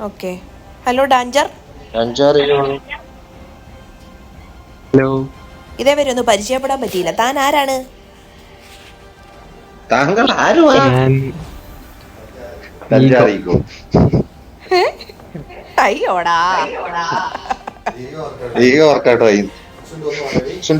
Okay hello ഡാഞ്ചർ hello ഇതേ വരെ ഒന്ന് പരിചയപ്പെടാൻ പറ്റിയില്ല. താൻ ആരാണ്? താങ്കൾ ആരുമാണ് അയ്യോടാ.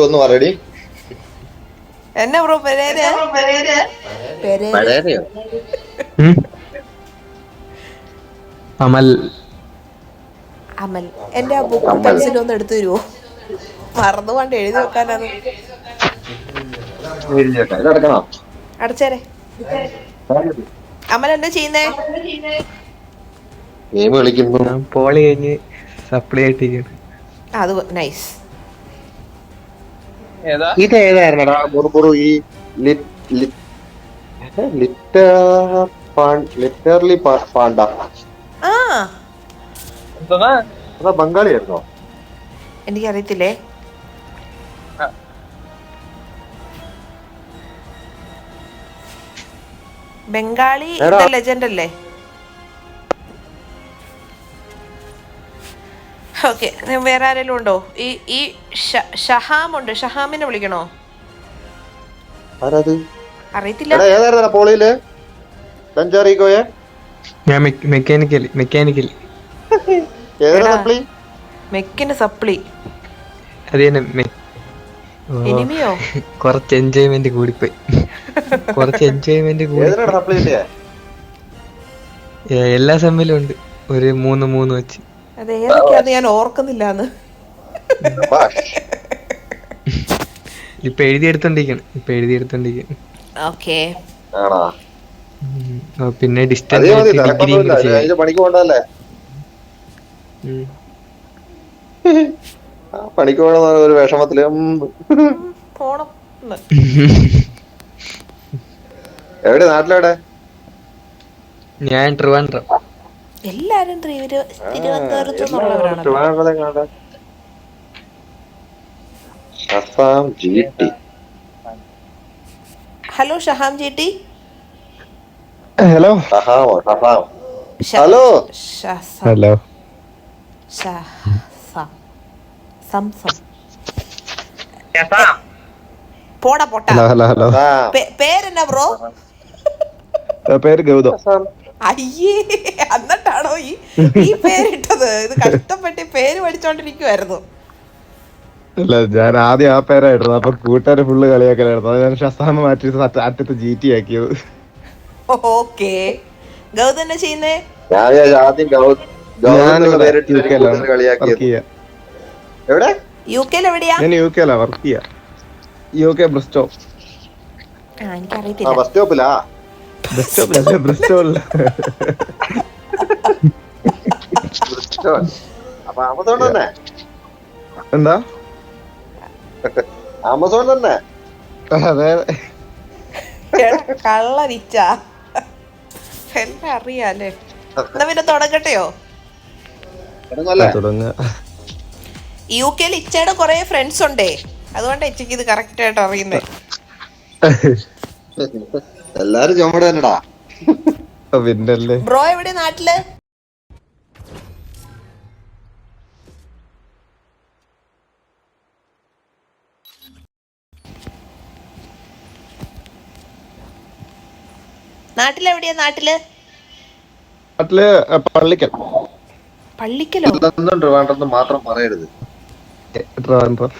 ഒന്ന് പറയടി എന്നെ ബ്രോ പെരേര് പെരേര് പഴയതെയോ ഉം? അമൽ. അമൽ. എന്റെ ആ ബുക്ക് പെൻസിൽ ഒന്ന് എടുത്തു തരുമോ മറന്നു കൊണ്ട് എഴുതി വെക്കാനാണ്. അടച്ചേരെ. അമൽ എന്താ ചെയ്യുന്നേ? ഗെയിം കളിക്കുന്നു ഞാൻ പോളി കഴിഞ്ഞ് സപ്ലൈ ആയിട്ടിരിക്കുന്നു അത് നൈസ് ഇത് ഏതായിരുന്നടാ മുറുമുറു ഈ ലിറ്റർലി പാണ്ട. അതാ ബംഗാളിയായിരുന്നോ എനിക്കറിയത്തില്ലേ? ബംഗാളി. ലെജൻഡ് അല്ലേ? ഓക്കെ വേറെ ആരെങ്കിലും ഉണ്ടോ? ഈ ഈ ഷഹാം ഉണ്ട്. ഷഹാമിനെ വിളിക്കണോ? അറിയത്തില്ല എടാ ഏതായിരുന്നടാ പോളിയിൽ ബെഞ്ചാറിക്കോയെ ഞാൻ മെക്കാനിക്കൽ മെക്കാനിക്കൽ ഏതാ എടാ. സപ്ലി? അത് തന്നെ ഓ, ഇനിമിയോ? കുറച്ച് എൻജോയ്മെന്റ് കൂടിപ്പോയി. കുറച്ച് എൻജോയ്മെന്റ് കൂടി എല്ലാ സെമ്മിലും ഉണ്ട്. ഒരു മൂന്ന് മൂന്ന് വെച്ച്. അത് ഏതൊക്കെയാന്ന് ഞാൻ ഓർക്കുന്നില്ലാന്ന്. ഇപ്പൊ എഴുതിയെടുത്തോണ്ടിരിക്കണം ഇപ്പൊ എഴുതിയെടുത്തോണ്ടിരിക്കണം ഓക്കേ. പിന്നെ ഡിസ്റ്റൻസ് പണിക്ക് പോണ്ടല്ലേ പണിക്ക് ഒരു വിഷമത്തിൽ. എവിടെ നാട്ടിലെവിടെ? ഞാൻ ട്രിവാൻഡ്രം. എല്ലാരും ഹലോ ഷഹാം ചേട്ടി ഹലോ ഹലോ ഹലോ. പോടാ പോട്ടാ. Hello hello hello. പേരെന്നാ ബ്രോ? പേര് ഗൗതം. അയ്യേ എന്നിട്ടാണോ ഈ ഈ പേരിട്ടത്? ഇത് കഷ്ടപ്പെട്ട് പേര് പഠിച്ചോണ്ടിരിക്കുവായിരുന്നു. അല്ല ഞാൻ ആദ്യം ആ പേരായിരുന്നു അപ്പൊ കൂട്ടുകാരെ ഫുള്ള് കളിയാക്കലായിരുന്നു. അത് ഞാൻ ഷസാമ മാറ്റി അറ്റ- അറ്റത്ത് ജി ടി ആക്കിയത്. ഓക്കെ. ഗൗതം എന്നാ ചെയ്യുന്നേ? ഞാൻ വിചാരിച്ചു ആദ്യം ഗൗ- ഗൗതം എന്നുള്ള ഞാനിവിടെ പേരിട്ട് യു കെയിലാണ് കളിയാക്കിയത്. എവിടെ? യു കെയിൽ എവിടെയാ? ഞാൻ യു കെയിലാ വർക്ക് ചെയ്യാ. യു കെ ബ്രിസ്റ്റോ ആ ആ എനിക്കറിയത്തില്ല. ബസ് സ്റ്റോപ്പിലാ ബസ് ബ്രിസ്റ്റോളിൽ അപ്പൊ ആമസോൺ തന്നെ. എന്താ? ആമസോൺ തന്നെ. അതെ. കള്ളരിച്ച എല്ലാം അറിയാലേ എന്നാ പിന്നെ തുടങ്ങട്ടെയോ? യു കെയിൽ ഇച്ചയുടെ കുറെ ഫ്രണ്ട്സ് ഉണ്ടേ. അതുകൊണ്ട് ഇച്ചക്ക് ഇത് കറക്റ്റ് ആയിട്ട് അറിയുന്നേ. എല്ലാരും ചുമട് തന്നെടാ പിന്നല്ലേ. ബ്രോ എവിടെ നാട്ടിൽ? നാട്ടിലെവിടെയാ നാട്ടിൽ? നാട്ടിൽ പള്ളിക്കൽ. പള്ളിക്കലോ? ഇതൊന്നും ട്രിവാൻഡ്രത്ത് മാത്രം പറയരുത്. ട്രിവാൻഡ്രം.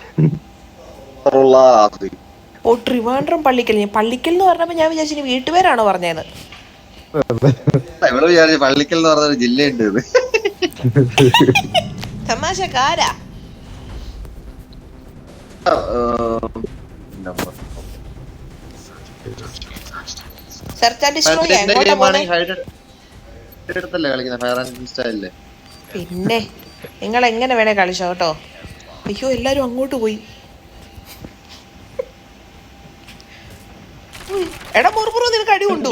ഓ ട്രിവാൻഡ്രം പള്ളിക്കൽ. ഞാൻ പള്ളിക്കൽ എന്ന് പറഞ്ഞപ്പോ ഞാൻ വിചാരിച്ചു വീട്ടുപേരാണോ പറഞ്ഞത് ഇവിടെ വിചാരിച്ചു പള്ളിക്കൽ എന്ന് പറഞ്ഞൊരു ജില്ലയുണ്ട് ഇത്. തമാശക്കാരാ. സെർച്ച് ആൻഡ് ഡിസ്ട്രോയ് എങ്ങോട്ടാ പോന്നെ ആണെങ്കിൽ hide- hide എടുത്തല്ലേ കളിക്കുന്നത് ഫയർ ആൻഡ് സ്റ്റൈലിൽ പിന്നെ നിങ്ങൾ എങ്ങനെ വേണേ കളിച്ചോ കേട്ടോ. അയ്യോ എല്ലാരും അങ്ങോട്ട് പോയി. ഉയ്, എടാ മുറുമുറു നിനക്ക് അടി കൊണ്ടു.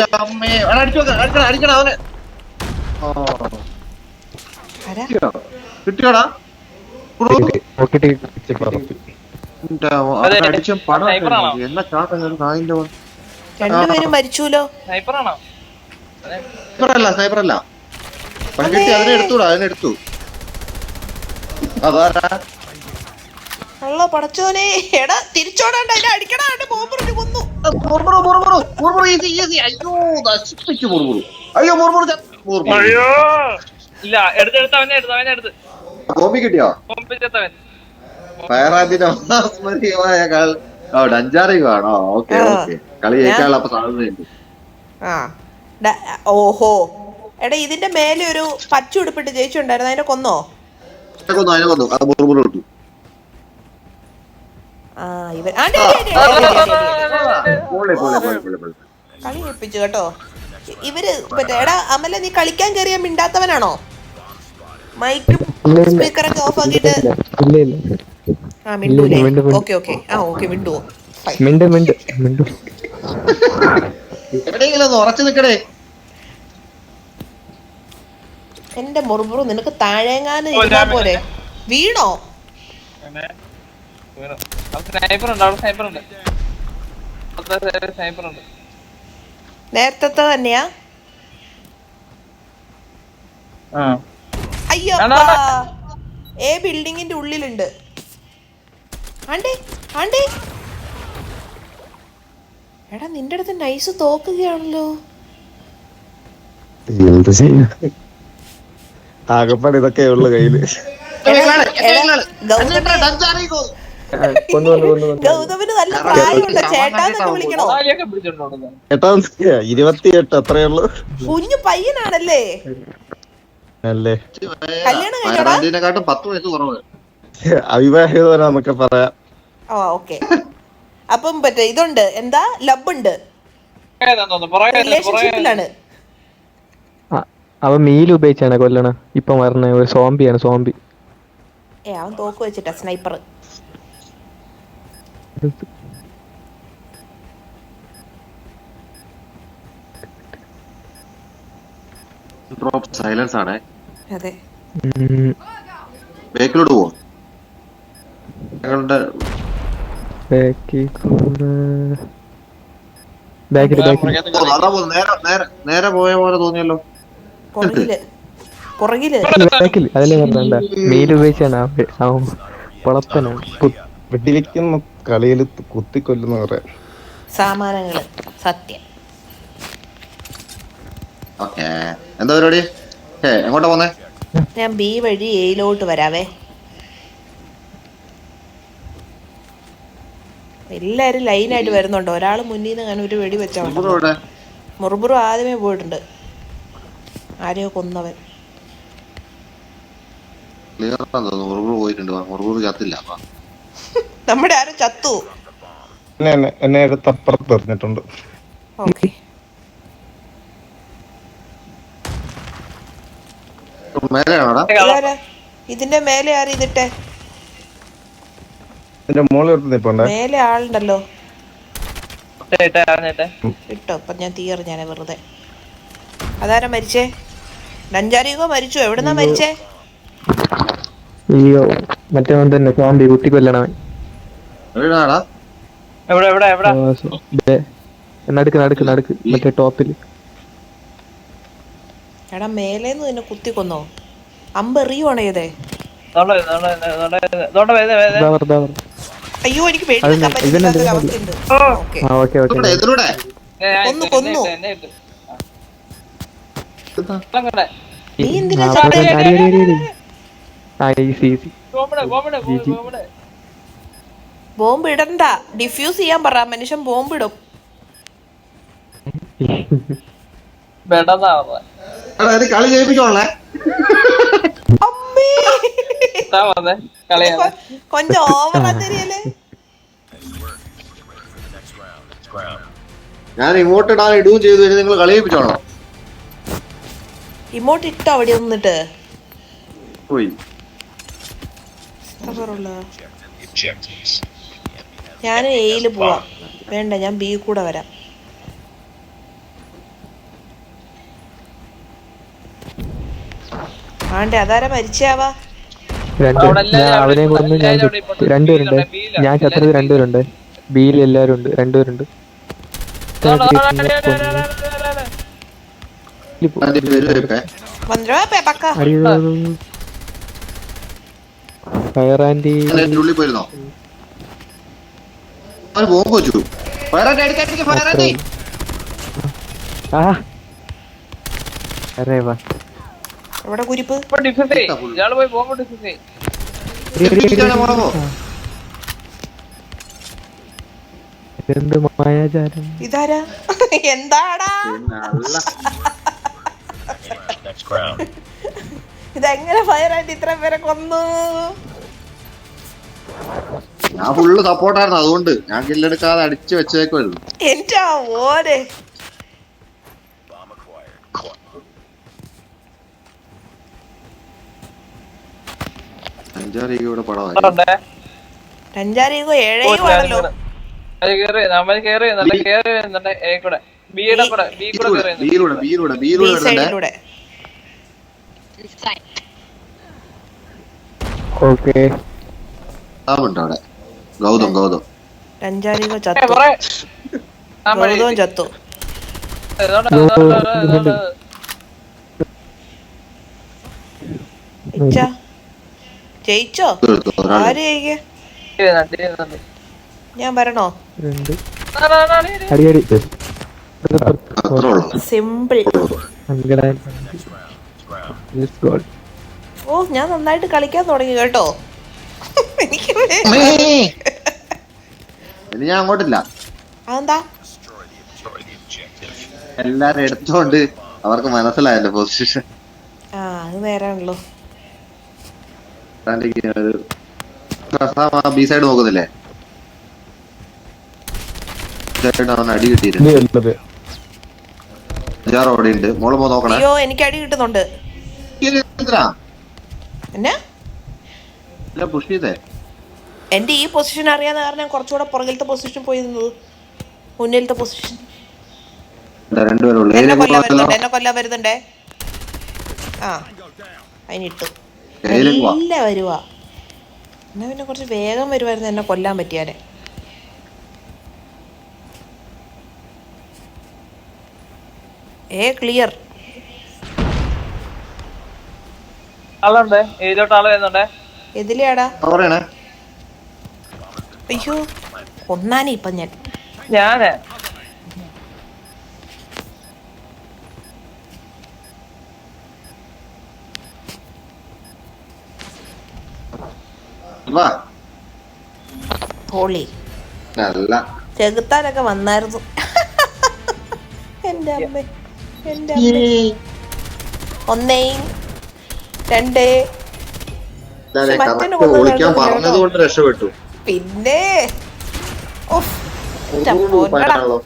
കിട്ടിയോടാ? എന്നാ ചാട്ടം. രണ്ടുപേരും മരിച്ചുല്ലോ സ്നൈപ്പറാണോ? അല്ല സ്നൈപ്പർ അതിനെ അതിനെ എടാ അടിക്കടാ കൊന്നു. അയ്യോ അയ്യോ അയ്യോ. ഇല്ല ഓക്കെ ഓക്കെ. കളി ജയിക്കാനുള്ള സാധ്യതയുണ്ട് ആ. ഡ- ഓഹോ. എടാ ഇതിന്റെ മേലെ ഒരു പച്ച ഉടുപ്പിട്ട് ജയിച്ചുണ്ടായിരുന്നു അതിനെ കൊന്നോ? അതിനെ കൊന്നു അതിനെ കൊന്നു. അത് മുറുമുറു കിട്ടു ആ ഇവൻ ആ, ഡേ, ഡേ, ഡേ, ഡേ, ഡേ, ഡേ, ഡേ, ഡേ. പൊളി പൊളി പൊളി പൊളി പൊളി കളി ഏൽപ്പിച്ചു കേട്ടോ. ഇ- ഇവർ മറ്റേ എടാ അമല നീ കളിക്കാൻ കയറിയ മിണ്ടാത്തവനാണോ? മൈക്കും സ്പീക്കറൊക്കെ ഓഫ് ആക്കിയിട്ട് ഇല്ല ഇല്ല ആ മിണ്ടൂലേ? മിണ്ടു, മിണ്ടു. Okay okay. ആ ഓക്കെ മിണ്ടുവോ. മിണ്ട് മിണ്ട് മിണ്ട്. എവിടെയെങ്കിലും ഒന്ന് ഉറച്ചു നിക്കടേ. എന്റെ മുറുമുറു നിനക്ക് താഴെങ്ങാനും പോലെ ഇരുന്നാ ഞാൻ പോരെ? വീണോ? നേരത്തെ തന്നെയാ? ആ. അയ്യോ ഏ ബിൽഡിങ്ങിന്റെ ഉള്ളിലുണ്ട്. ആണ്ടേ ആണ്ടേ. എടാ നിന്റെ അടുത്ത് നൈസ് തോക്കുകയാണല്ലോ. എന്ത് ചെയ്യാ? ആകപ്പാട് ഇതൊക്കെ ഉള്ളു കയ്യിൽ. നല്ല കുഞ്ഞു പയ്യനാണല്ലേ? അല്ലേ? കല്യാണം കഴിഞ്ഞാ പറയാം. ഓക്കെ. അപ്പം മറ്റേ ഇതുണ്ട്. എന്താ? ലബ് ഉണ്ട് റിലേഷൻഷിപ്പിലാണ് ആ, അവൻ മീൽ ഉപയോഗിച്ചാണ് കൊല്ലണ. ഇപ്പൊ മരണ ഒരു സോംബിയാണ് സോംബി. ഏ അവൻ തോക്ക് വെച്ചിട്ടാ സ്നൈപ്പർ ഡ്രോപ്പ് സൈലൻസ് ആണ്. അതെ. ബേക്കിലോട്ട് പോവും? ഞങ്ങളുടെ ബാക്കിൽ കൂടെ ബാക്കിൽ ബാക്കിൽ ഓ, അതാ പോകുന്നു. നേരെ നേരെ നേരെ പോയ പോലെ തോന്നിയല്ലോ. പുറകിൽ. പുറകിൽ. ബാക്കിൽ അതല്ലേ പറഞ്ഞ മീൽ ഉപയോഗിച്ചാണ് അവൻ അവൻ പൊളപ്പനാണ് പു- വെടിവെക്കുന്ന കളിയിൽ കുത്തിക്കൊല്ലുന്ന പറയാം സാമാനങ്ങൾ. സത്യം. ഓക്കെ. എന്താ പരിപാടി? ഏ എങ്ങോട്ടാ പോന്നേ? ഞാൻ ബി വഴി എയിലോട്ട് വരാവേ. എല്ലാവരും ലൈനായിട്ട് വരുന്നുണ്ട്. ഒരാൾ മുന്നിൽ നിന്ന് അങ്ങനെ ഒരു വെടി വെച്ചാൽ മുറുബുറു ആദ്യമേ പോയിട്ടുണ്ട്. ആരെയോ കൊന്നവൻ. നമ്മുടെ ആരും ചത്തു. എന്നെ തപ്പുറത്ത് എറിഞ്ഞിട്ടുണ്ട്. ഓക്കെ. ഇതിന്റെ മേലെ ആരും ഇതിട്ടെ എന്റെ മോൾ നിപ്പുണ്ടേ മേലെ ആളുണ്ടല്ലോ ഇട്ടോ ഇപ്പൊ ഞാൻ തീർ ഞാൻ വെറുതെ അതാരാ മരിച്ചേ നഞ്ചാരികോ മരിച്ചു എവിടുന്നാ മരിച്ചേ അയ്യോ മറ്റവൻ തന്നെ സോംബി കുട്ടി കൊല്ലണവൻ എവിടാടാ എവിടെ എവിടെ എവിടെ നടുക്ക് നടുക്ക് നടുക്ക് മറ്റേ ടോപ്പിൽ എടാ മേലേന്ന് നിന്നെ കുത്തി കൊന്നോ അമ്പെറിയുവാണോ ഇതേ ദാവർ ദാവർ അയ്യോ എനിക്ക് പേടി നിൽക്കാൻ പറ്റുന്ന ഒരു അവസ്ഥയുണ്ട് ഓക്കെ. Okay okay. ഇതിലൂടെ കൊന്നു. കൊന്നു നീ എന്തിനാ ബോംബ് ഇടണ്ട. ഡിഫ്യൂസ് ചെയ്യാൻ പറ. മനുഷ്യൻ ബോംബ് ഇടും. കളി ജയിപ്പിക്കണേ ഇതാ മതി കളിയാണ്. കൊ- കൊഞ്ചം ഓവറാ തരിയല്ലേ? ഞാൻ ഇങ്ങോട്ട് ഇടാൻ ഇടുകയും ചെയ്തു. നിങ്ങൾ കളിയിപ്പിച്ചോണോ ഇമോട്ട് ഇട്ടോ അവിടെ ഒന്നിട്ട് പോയി. ഞാൻ എയിൽ പോവാ. വേണ്ട ഞാൻ ബി കൂടെ വരാം. ആണ്ടെ അതാരാ മരിച്ചാവാ രണ്ട് ഞാൻ അവനെ കൊന്ന് ഞാൻ രണ്ടുപേരുണ്ട് ഞാൻ ചത്തത് രണ്ടുപേരുണ്ട് ബിയിൽ എല്ലാരും ഉണ്ട് രണ്ടുപേരുണ്ട് ഫയർ ആൻഡി അറേ വാ എവിടെ കുരിപ്പ്. ഇയാൾ പോയി ബോംബ് മുളകോ എന്ത് മായാജാലം ഇതാരാ? എന്താടാ? ഇതെങ്ങനെ ഫയർ ആയിട്ട് ഇത്ര പേരെ കൊന്നു? ഞാൻ ഫുള്ള് സപ്പോർട്ടായിരുന്നു അതുകൊണ്ട്. ഞാൻ കില്ലെടുക്കാതെ അടിച്ചു വെച്ചേക്കുമായിരുന്നു എന്റെ ഓരെ അഞ്ചാറ് ഇവിടെ പടമായി ഉണ്ടേ രഞ്ചാരീകോ ഏഴേയും ആണല്ലോ അത് കേറി നമ്മൾ കേറി നല്ല കേറി വരുന്നുണ്ട് എ കൂടെ ബിയുടെ കൂടെ ബി കൂടെ കേറി വരുന്നുണ്ട്. ബീയിലൂടെ ബീയിലൂടെ ഈ ബീയിലൂടെ വരുന്നുണ്ടേ. സൈഡിലൂടെ. ഓക്കെ. ഉണ്ട് അവിടെ. ഗൗതം ഗൗതം. രഞ്ചാരീകോ ഏ, ചത്തു. ഗൗതവും ചത്തു. ഇച്ച. ജയിച്ചോ ആര്. ഞാൻ വരണോ സിമ്പിൾ ഓ ഞാൻ നന്നായിട്ട് കളിക്കാൻ തുടങ്ങി കേട്ടോ എനിക്ക് ഞാൻ അങ്ങോട്ടില്ല അതെന്താ എല്ലാരും എടുത്തോണ്ട് അവർക്ക് മനസ്സിലായല്ലോ പൊസിഷൻ ആ അത് നേരാണല്ലോ ബി സൈഡ് നോക്കുന്നില്ലേ? അടി കിട്ടിയിരുന്നു ഇനി ഉള്ളത് അഞ്ചാറ് അവിടെ ഉണ്ട്. മോൾ പോ നോക്കണേ. അയ്യോ എനിക്ക് അടി കിട്ടുന്നുണ്ട്. എന്റെ ഈ പൊസിഷൻ അറിയാന്ന് കാരണം കുറച്ചുകൂടെ പുറകിലത്തെ പൊസിഷൻ പോയി നിന്നത് മുന്നിലത്തെ പൊസിഷൻ എന്നെ കൊല്ലാൻ വരുന്നുണ്ടേ ആ അതിനിട്ടു നല്ല വരുവാ. എന്നാ പിന്നെ കുറച്ച് വേഗം വരുമായിരുന്നു എന്നെ കൊല്ലാൻ പറ്റിയാലേ. ഏ ക്ലിയർ ആളുണ്ട്? ഇതിലോട്ട് ആൾ വരുന്നുണ്ടേ? എതിലെയാടാ പറയണേ അയ്യോ ഒന്നാനെ ഇപ്പൊ ഞാൻ. ഞാൻ. ഹോളി നല്ല. ചെകുത്താനൊക്കെ വന്നായിരുന്നു. എന്റെ അമ്മ എന്റെ അമ്മ. ഒന്നേ രണ്ടേ. ഇല്ലാതെ മറ്റൊന്ന് correct കൊന്നു ഒളിക്കാൻ കേട്ടോ. പറഞ്ഞത് കൊണ്ട് രക്ഷപ്പെട്ടു. പിന്നെ. പയറാണല്ലോ.